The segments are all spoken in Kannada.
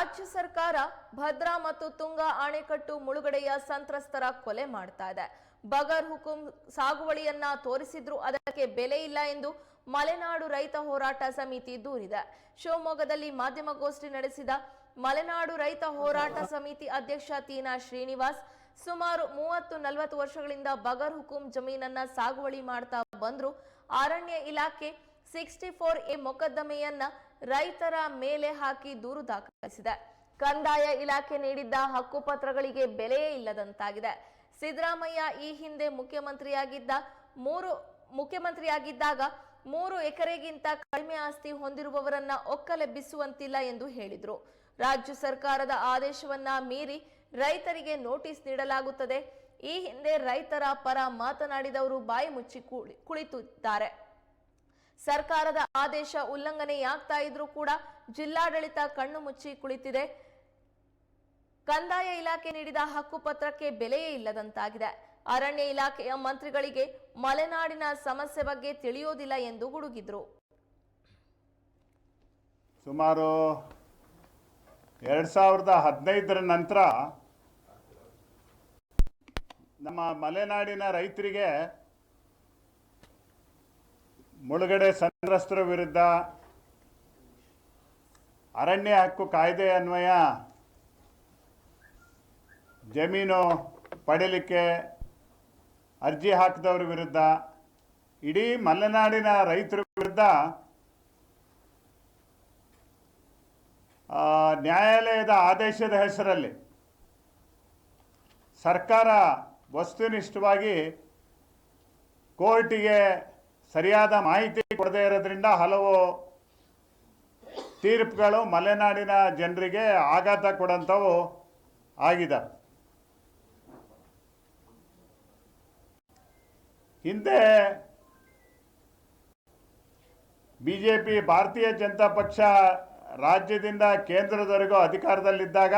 ರಾಜ್ಯ ಸರ್ಕಾರ ಭದ್ರಾ ಮತ್ತು ತುಂಗಾ ಅಣೆಕಟ್ಟು ಮುಳುಗಡೆಯ ಸಂತ್ರಸ್ತರ ಕೊಲೆ ಮಾಡ್ತಾ ಇದೆ. ಬಗರ್ ಹುಕುಂ ಸಾಗುವಳಿಯನ್ನ ತೋರಿಸಿದ್ರು ಅದಕ್ಕೆ ಬೆಲೆ ಇಲ್ಲ ಎಂದು ಮಲೆನಾಡು ರೈತ ಹೋರಾಟ ಸಮಿತಿ ದೂರಿದೆ. ಶಿವಮೊಗ್ಗದಲ್ಲಿ ಮಾಧ್ಯಮಗೋಷ್ಠಿ ನಡೆಸಿದ ಮಲೆನಾಡು ರೈತ ಹೋರಾಟ ಸಮಿತಿ ಅಧ್ಯಕ್ಷ ತೀನಾ ಶ್ರೀನಿವಾಸ್, ಸುಮಾರು ಮೂವತ್ತು ನಲವತ್ತು ವರ್ಷಗಳಿಂದ ಬಗರ್ ಹುಕುಂ ಜಮೀನನ್ನ ಸಾಗುವಳಿ ಮಾಡ್ತಾ ಬಂದ್ರು. ಅರಣ್ಯ ಇಲಾಖೆ ಸಿಕ್ಸ್ಟಿ ಫೋರ್ ಎ ಮೊಕದ್ದಮೆಯನ್ನ ರೈತರ ಮೇಲೆ ಹಾಕಿ ದೂರು ದಾಖಲಿಸಿದೆ. ಕಂದಾಯ ಇಲಾಖೆ ನೀಡಿದ್ದ ಹಕ್ಕುಪತ್ರಗಳಿಗೆ ಬೆಲೆಯೇ ಇಲ್ಲದಂತಾಗಿದೆ. ಸಿದ್ದರಾಮಯ್ಯ ಈ ಹಿಂದೆ ಮುಖ್ಯಮಂತ್ರಿಯಾಗಿದ್ದ ಮೂರು ಮುಖ್ಯಮಂತ್ರಿಯಾಗಿದ್ದಾಗ ಮೂರು ಎಕರೆಗಿಂತ ಕಡಿಮೆ ಆಸ್ತಿ ಹೊಂದಿರುವವರನ್ನ ಒಕ್ಕಲೆಬ್ಬಿಸುವಂತಿಲ್ಲ ಎಂದು ಹೇಳಿದರು. ರಾಜ್ಯ ಸರ್ಕಾರದ ಆದೇಶವನ್ನ ಮೀರಿ ರೈತರಿಗೆ ನೋಟಿಸ್ ನೀಡಲಾಗುತ್ತದೆ. ಈ ಹಿಂದೆ ರೈತರ ಪರ ಮಾತನಾಡಿದವರು ಬಾಯಿ ಮುಚ್ಚಿ ಕುಳಿ- ಕುಳಿತಿದ್ದಾರೆ. ಸರ್ಕಾರದ ಆದೇಶ ಉಲ್ಲಂಘನೆಯಾಗ್ತಾ ಇದ್ರೂ ಕೂಡ ಜಿಲ್ಲಾಡಳಿತ ಕಣ್ಣು ಮುಚ್ಚಿ ಕುಳಿತಿದೆ. ಕಂದಾಯ ಇಲಾಖೆ ನೀಡಿದ ಹಕ್ಕುಪತ್ರಕ್ಕೆ ಬೆಲೆಯೇ ಇಲ್ಲದಂತಾಗಿದೆ. ಅರಣ್ಯ ಇಲಾಖೆಯ ಮಂತ್ರಿಗಳಿಗೆ ಮಲೆನಾಡಿನ ಸಮಸ್ಯೆ ಬಗ್ಗೆ ತಿಳಿಯೋದಿಲ್ಲ ಎಂದು ಗುಡುಗಿದ್ರು. ಸುಮಾರು ಎರಡ್ ಸಾವಿರದ ಹದಿನೈದರ ನಂತರ ನಮ್ಮ ಮಲೆನಾಡಿನ ರೈತರಿಗೆ ಮುಳುಗಡೆ ಸಂತ್ರಸ್ತರ ವಿರುದ್ಧ ಅರಣ್ಯ ಹಕ್ಕು ಕಾಯ್ದೆ ಅನ್ವಯ ಜಮೀನು ಪಡೀಲಿಕ್ಕೆ ಅರ್ಜಿ ಹಾಕಿದವ್ರ ವಿರುದ್ಧ, ಇಡೀ ಮಲೆನಾಡಿನ ರೈತರ ವಿರುದ್ಧ ನ್ಯಾಯಾಲಯದ ಆದೇಶದ ಹೆಸರಲ್ಲಿ ಸರ್ಕಾರ ವಸ್ತುನಿಷ್ಠವಾಗಿ ಕೋರ್ಟಿಗೆ ಸರಿಯಾದ ಮಾಹಿತಿ ಕೊಡದೇ ಇರೋದ್ರಿಂದ ಹಲವು ತೀರ್ಪುಗಳು ಮಲೆನಾಡಿನ ಜನರಿಗೆ ಆಘಾತ ಕೊಡಂಥವು ಆಗಿದೆ. ಹಿಂದೆ ಬಿ ಜೆ ಪಿ ಭಾರತೀಯ ಜನತಾ ಪಕ್ಷ ರಾಜ್ಯದಿಂದ ಕೇಂದ್ರದವರೆಗೂ ಅಧಿಕಾರದಲ್ಲಿದ್ದಾಗ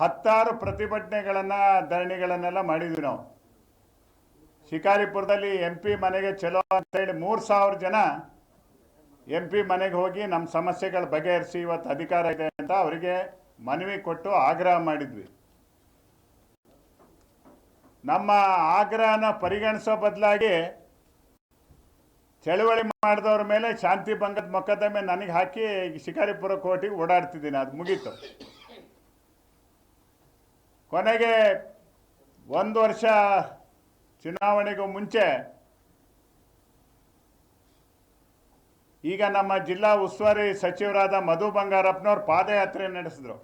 ಹತ್ತಾರು ಪ್ರತಿಭಟನೆಗಳನ್ನು ಧರಣಿಗಳನ್ನೆಲ್ಲ ಮಾಡಿದ್ವಿ ನಾವು. ಶಿಕಾರಿಪುರದಲ್ಲಿ ಎಂ ಪಿ ಮನೆಗೆ ಚಲೋ ಅಂತೇಳಿ ಮೂರು ಸಾವಿರ ಜನ ಎಂ ಪಿ ಮನೆಗೆ ಹೋಗಿ ನಮ್ಮ ಸಮಸ್ಯೆಗಳ ಬಗೆಹರಿಸಿ ಇವತ್ತು ಅಧಿಕಾರ ಇದೆ ಅಂತ ಅವರಿಗೆ ಮನವಿ ಕೊಟ್ಟು ಆಗ್ರಹ ಮಾಡಿದ್ವಿ. ನಮ್ಮ ಆಗ್ರಹನ ಪರಿಗಣಿಸೋ ಬದಲಾಗಿ ಚಳುವಳಿ ಮಾಡಿದವ್ರ ಮೇಲೆ ಶಾಂತಿ ಭಂಗದ ಮೊಕದ್ದಮೆ ನನಗೆ ಹಾಕಿ ಶಿಕಾರಿಪುರ ಕೋಟಿಗೆ ಓಡಾಡ್ತಿದ್ದೀನಿ. ಅದು ಮುಗೀತು. ಕೊನೆಗೆ ಒಂದು ವರ್ಷ ಚುನಾವಣೆಗೂ ಮುಂಚೆ ಈಗ ನಮ್ಮ ಜಿಲ್ಲಾ ಉಸ್ತುವಾರಿ ಸಚಿವರಾದ ಮಧು ಬಂಗಾರಪ್ಪನವ್ರು ಪಾದಯಾತ್ರೆ ನಡೆಸಿದ್ರು.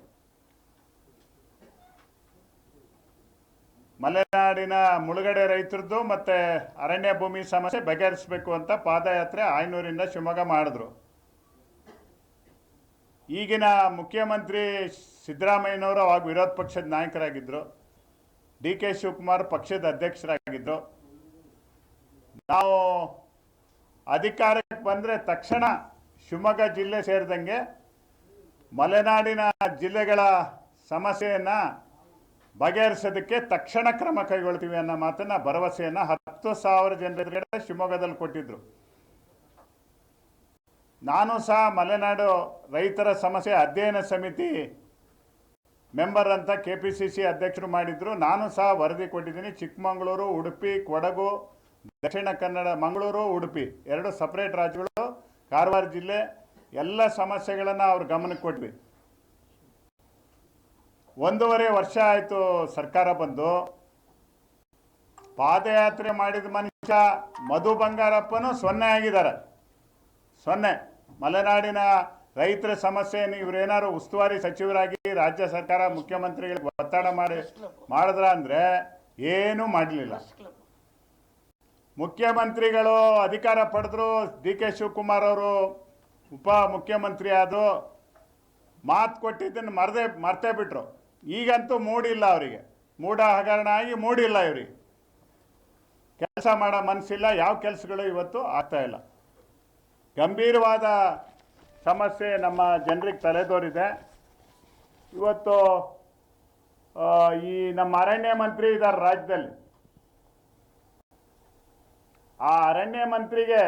ಮಲೆನಾಡಿನ ಮುಳುಗಡೆ ರೈತರದ್ದು ಮತ್ತೆ ಅರಣ್ಯ ಭೂಮಿ ಸಮಸ್ಯೆ ಬಗೆಹರಿಸಬೇಕು ಅಂತ ಪಾದಯಾತ್ರೆ ಆಯ್ನೂರಿಂದ ಶಿವಮೊಗ್ಗ ಮಾಡಿದ್ರು. ಈಗಿನ ಮುಖ್ಯಮಂತ್ರಿ ಸಿದ್ದರಾಮಯ್ಯನವರು ಅವಾಗ ವಿರೋಧ ಪಕ್ಷದ ನಾಯಕರಾಗಿದ್ದರು ಡಿ ಕೆ ಶಿವಕುಮಾರ್ ಪಕ್ಷದ ಅಧ್ಯಕ್ಷರಾಗಿದ್ದರು ನಾವು ಅಧಿಕಾರಕ್ಕೆ ಬಂದರೆ ತಕ್ಷಣ ಶಿವಮೊಗ್ಗ ಜಿಲ್ಲೆ ಸೇರಿದಂಗೆ ಮಲೆನಾಡಿನ ಜಿಲ್ಲೆಗಳ ಸಮಸ್ಯೆಯನ್ನು ಬಗೆಹರಿಸೋದಕ್ಕೆ ತಕ್ಷಣ ಕ್ರಮ ಕೈಗೊಳ್ತೀವಿ ಅನ್ನೋ ಮಾತನ್ನ ಭರವಸೆಯನ್ನು ಹತ್ತು ಸಾವಿರ ಜನರಿಗೆ ಶಿವಮೊಗ್ಗದಲ್ಲಿ ಕೊಟ್ಟಿದ್ದರು ನಾನು ಸಹ ಮಲೆನಾಡು ರೈತರ ಸಮಸ್ಯೆ ಅಧ್ಯಯನ ಸಮಿತಿ ಮೆಂಬರ್ ಅಂತ ಕೆ ಪಿ ಸಿ ಸಿ ಅಧ್ಯಕ್ಷರು ಮಾಡಿದ್ರು. ನಾನು ಸಹ ವರದಿ ಕೊಟ್ಟಿದ್ದೀನಿ. ಚಿಕ್ಕಮಗಳೂರು, ಉಡುಪಿ, ಕೊಡಗು, ದಕ್ಷಿಣ ಕನ್ನಡ, ಮಂಗಳೂರು, ಉಡುಪಿ ಎರಡು ಸಪ್ರೇಟ್ ರಾಜ್ಯಗಳು, ಕಾರವಾರ ಜಿಲ್ಲೆ ಎಲ್ಲ ಸಮಸ್ಯೆಗಳನ್ನು ಅವ್ರ ಗಮನಕ್ಕೆ ಕೊಟ್ವಿ. ಒಂದೂವರೆ ವರ್ಷ ಆಯಿತು ಸರ್ಕಾರ ಬಂದು. ಪಾದಯಾತ್ರೆ ಮಾಡಿದ ಮನುಷ್ಯ ಮಧು ಬಂಗಾರಪ್ಪನೂ ಸೊನ್ನೆ ಆಗಿದ್ದಾರೆ. ಸೊನ್ನೆ ಮಲೆನಾಡಿನ ರೈತರ ಸಮಸ್ಯೆಯನ್ನು ಇವರೇನಾದ್ರು ಉಸ್ತುವಾರಿ ಸಚಿವರಾಗಿ ರಾಜ್ಯ ಸರ್ಕಾರ ಮುಖ್ಯಮಂತ್ರಿಗಳಿಗೆ ಒತ್ತಡ ಮಾಡಿ ಮಾಡಿದ್ರ ಅಂದರೆ ಏನೂ ಮಾಡಲಿಲ್ಲ. ಮುಖ್ಯಮಂತ್ರಿಗಳು ಅಧಿಕಾರ ಪಡೆದ್ರು ಡಿ ಕೆ ಶಿವಕುಮಾರ್ ಅವರು ಉಪ ಮುಖ್ಯಮಂತ್ರಿ ಆದರು ಮಾತು ಕೊಟ್ಟಿದ್ದನ್ನು ಮರದೆ ಮರ್ತೇ ಬಿಟ್ರು. ಈಗಂತೂ ಮೂಡಿಲ್ಲ ಅವರಿಗೆ. ಮೂಡ ಹಗರಣ ಆಗಿ ಮೂಡಿಲ್ಲ ಇವರಿಗೆ. ಕೆಲಸ ಮಾಡೋ ಮನಸ್ಸಿಲ್ಲ ಯಾವ ಕೆಲಸಗಳು ಇವತ್ತು ಆಗ್ತಾ ಇಲ್ಲ. ಗಂಭೀರವಾದ ಸಮಸ್ಯೆ ನಮ್ಮ ಜನರಿಗೆ ತಲೆದೋರಿದೆ. ಇವತ್ತು ಈ ನಮ್ಮ ಅರಣ್ಯ ಮಂತ್ರಿ ಇದ್ದಾರೆ ರಾಜ್ಯದಲ್ಲಿ. ಆ ಅರಣ್ಯ ಮಂತ್ರಿಗೆ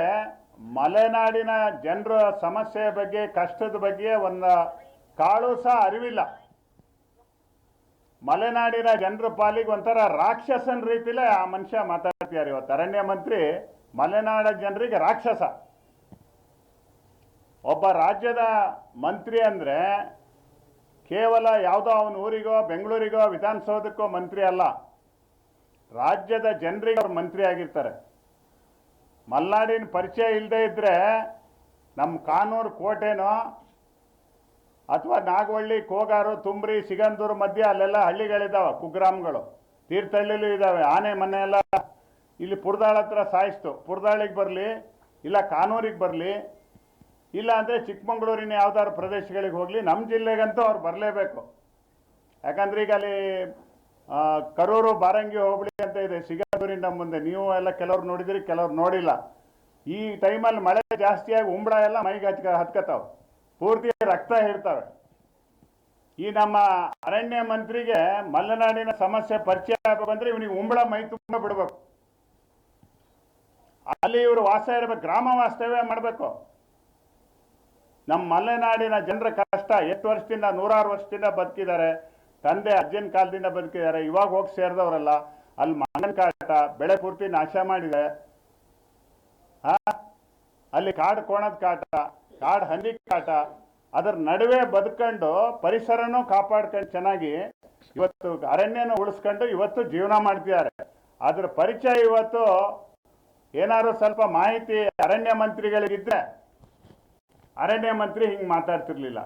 ಮಲೆನಾಡಿನ ಜನರ ಸಮಸ್ಯೆ ಬಗ್ಗೆ, ಕಷ್ಟದ ಬಗ್ಗೆ ಒಂದು ಕಾಳು ಸಹ ಅರಿವಿಲ್ಲ. ಮಲೆನಾಡಿನ ಜನರ ಪಾಲಿಗೆ ಒಂಥರ ರಾಕ್ಷಸನ ರೀತಿಲೇ ಆ ಮನುಷ್ಯ ಮಾತಾಡ್ತಿದ್ದಾರೆ ಇವತ್ತು. ಅರಣ್ಯ ಮಂತ್ರಿ ಮಲೆನಾಡ ಜನರಿಗೆ ರಾಕ್ಷಸ. ಒಬ್ಬ ರಾಜ್ಯದ ಮಂತ್ರಿ ಅಂದರೆ ಕೇವಲ ಯಾವುದೋ ಅವನ ಊರಿಗೋ, ಬೆಂಗಳೂರಿಗೋ, ವಿಧಾನಸೌಧಕ್ಕೋ ಮಂತ್ರಿ ಅಲ್ಲ. ರಾಜ್ಯದ ಜನರಿಗೆ ಅವ್ರು ಮಂತ್ರಿ ಆಗಿರ್ತಾರೆ. ಮಲ್ನಾಡಿನ ಪರಿಚಯ ಇಲ್ಲದೆ ಇದ್ದರೆ ನಮ್ಮ ಕಾನೂರು ಕೋಟೆನೋ ಅಥವಾ ನಾಗವಳ್ಳಿ, ಕೋಗಾರು, ತುಂಬ್ರಿ, ಸಿಗಂದೂರು ಮಧ್ಯೆ ಅಲ್ಲೆಲ್ಲ ಹಳ್ಳಿಗಳಿದ್ದಾವೆ ಕುಗ್ರಾಮ್ಗಳು. ತೀರ್ಥಹಳ್ಳಿಲೂ ಇದ್ದಾವೆ ಆನೆ ಮನೆ ಎಲ್ಲ ಇಲ್ಲಿ ಪುರ್ದಾಳ ಹತ್ರ ಸಾಯಿಸ್ತು. ಪುರದಾಳಿಗೆ ಬರಲಿ, ಇಲ್ಲ ಕಾನೂರಿಗೆ ಬರಲಿ ಇಲ್ಲ ಅಂದರೆ ಚಿಕ್ಕಮಂಗ್ಳೂರಿನ ಯಾವ್ದಾದ್ರು ಪ್ರದೇಶಗಳಿಗೆ ಹೋಗಲಿ ನಮ್ಮ ಜಿಲ್ಲೆಗಂತೂ ಅವ್ರು ಬರಲೇಬೇಕು. ಯಾಕಂದ್ರೆ ಈಗ ಅಲ್ಲಿ ಕರೂರು, ಬಾರಂಗಿ, ಹೋಬಳಿ ಅಂತ ಇದೆ, ಸಿಗಂದೂರಿಂದ ಮುಂದೆ. ನೀವು ಎಲ್ಲ ಕೆಲವ್ರು ನೋಡಿದಿರಿ, ಕೆಲವ್ರು ನೋಡಿಲ್ಲ. ಈ ಟೈಮಲ್ಲಿ ಮಳೆ ಜಾಸ್ತಿಯಾಗಿ ಉಂಬಳ ಎಲ್ಲ ಮೈಗೆ ಹಚ್ಕ ಹತ್ಕತಾವೆ. ಪೂರ್ತಿ ರಕ್ತ ಇರ್ತವೆ ಈ ನಮ್ಮ ಅರಣ್ಯ ಮಂತ್ರಿಗೆ ಮಲೆನಾಡಿನ ಸಮಸ್ಯೆ ಪರಿಚಯ ಆಗಬೇಕಂದ್ರೆ ಇವನಿಗೆ ಉಂಬಳ ಮೈ ತುಂಬ ಬಿಡಬೇಕು. ಅಲ್ಲಿ ಇವರು ವಾಸ ಇರಬೇಕು ಗ್ರಾಮ ವಾಸ್ತವ್ಯ ಮಾಡಬೇಕು. ನಮ್ಮ ಮಲೆನಾಡಿನ ಜನರ ಕಷ್ಟ ಎಷ್ಟು ವರ್ಷದಿಂದ, ನೂರಾರು ವರ್ಷದಿಂದ ಬದುಕಿದ್ದಾರೆ. ತಂದೆ ಅಜ್ಜನ ಕಾಲದಿಂದ ಬದುಕಿದ್ದಾರೆ. ಇವಾಗ ಹೋಗಿ ಸೇರಿದವರಲ್ಲ. ಅಲ್ಲಿ ಮಂಗನ ಕಾಟ, ಬೆಳೆ ಪೂರ್ತಿ ನಾಶ ಮಾಡಿದೆ? ಅಲ್ಲಿ ಕಾಡು ಕೋಣದ ಕಾಟ, ಕಾಡು ಹಂದಿ ಕಾಟ, ಅದರ ನಡುವೆ ಬದುಕೊಂಡು ಪರಿಸರನೂ ಕಾಪಾಡ್ಕೊಂಡು ಚೆನ್ನಾಗಿ ಇವತ್ತು ಅರಣ್ಯನ ಉಳಿಸ್ಕೊಂಡು ಇವತ್ತು ಜೀವನ ಮಾಡ್ತಿದ್ದಾರೆ. ಅದ್ರ ಪರಿಚಯ ಇವತ್ತು ಏನಾದ್ರು ಸ್ವಲ್ಪ ಮಾಹಿತಿ ಅರಣ್ಯ ಮಂತ್ರಿಗಳಿಗಿದ್ರೆ ಅರಣ್ಯ ಮಂತ್ರಿ ಹಿಂಗೆ ಮಾತಾಡ್ತಿರ್ಲಿಲ್ಲ.